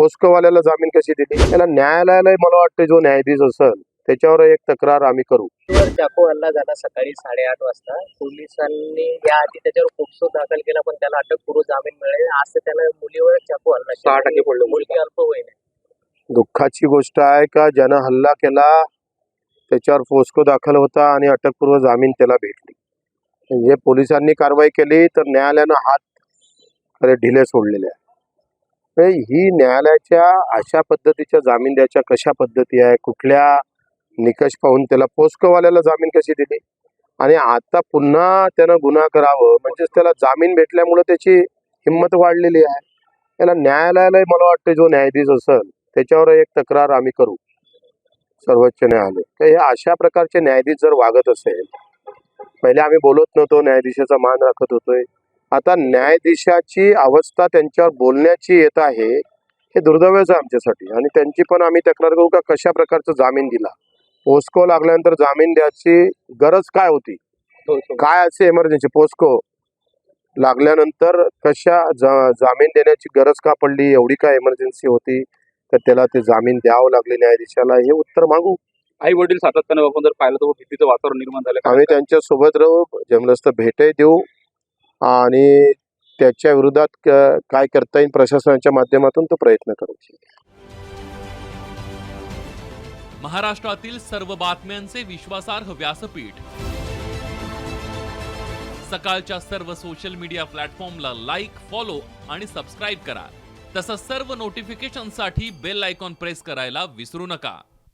पोस्कोवाल्याला जामीन कशी दिली? त्याला न्यायालयाला मला वाटतं जो न्यायाधीश असेल त्याच्यावर एक तक्रार आम्ही करू. चाकू हल्ला झाला सकाळी साडेआठ वाजता. पोलिसांनी याआधी त्याच्यावर पोक्सो दाखल केला पण त्याला अटकपूर्व जामीन मिळेल. आज त्याला मुलीवर चाकू हल्ला सहा टक्के पडलं. मुलगी अल्पवयीन आहे. दुःखाची गोष्ट आहे का? ज्यानं हल्ला केला त्याच्यावर पोस्को दाखल होता आणि अटकपूर्व जामीन त्याला भेटली. म्हणजे पोलिसांनी कारवाई केली तर न्यायालयानं हात खरे ढिले सोडलेले आहे ही न्यायालयाच्या अशा पद्धतीच्या जामीन द्यायच्या कशा पद्धती आहे? कुठल्या निकष पाहून त्याला पोस्कवाल्याला जामीन कशी दिली? आणि आता पुन्हा त्यानं गुन्हा करावं म्हणजेच त्याला जामीन भेटल्यामुळे त्याची हिंमत वाढलेली आहे. त्याला न्यायालयाला मला वाटतं जो न्यायाधीश असेल त्याच्यावर एक तक्रार आम्ही करू. सर्वोच्च न्यायालय. तर हे अशा प्रकारचे न्यायाधीश जर वागत असेल पहिले आम्ही बोलत नव्हतो न्यायाधीशाचा मान राखत होतोय. आता न्यायाधीशाची अवस्था त्यांच्यावर बोलण्याची येत आहे हे दुर्दैवच आहे आमच्यासाठी. आणि त्यांची पण आम्ही तक्रार करू का कशा प्रकारचा जामीन दिला? पोस्को लागल्यानंतर जामीन द्यायची गरज काय होती? काय असे इमर्जन्सी पोस्को लागल्यानंतर कशा जा- जामीन देण्याची गरज का पडली? एवढी काय इमर्जन्सी होती? तर त्याला ते जामीन द्यावं लागले न्यायाधीशाला हे उत्तर मागू. आई वडील सातत्याने आपण जर पाहिलं तर भीतीचं वातावरण निर्माण झालं. आम्ही त्यांच्यासोबत राहू जमलंच तर भेटही देऊ. आणि त्याच्या विरोधात काय करता येईल प्रशासनाच्या माध्यमातून तो प्रयत्न करू महाराष्ट्रातील सर्व बातम्यांचे विश्वासार्ह व्यासपीठ. सकाळच्या सर्व सोशल मीडिया प्लॅटफॉर्मला लाईक फॉलो आणि सबस्क्राईब करा. तसंच सर्व नोटिफिकेशनसाठी बेल आयकॉन प्रेस करायला विसरू नका.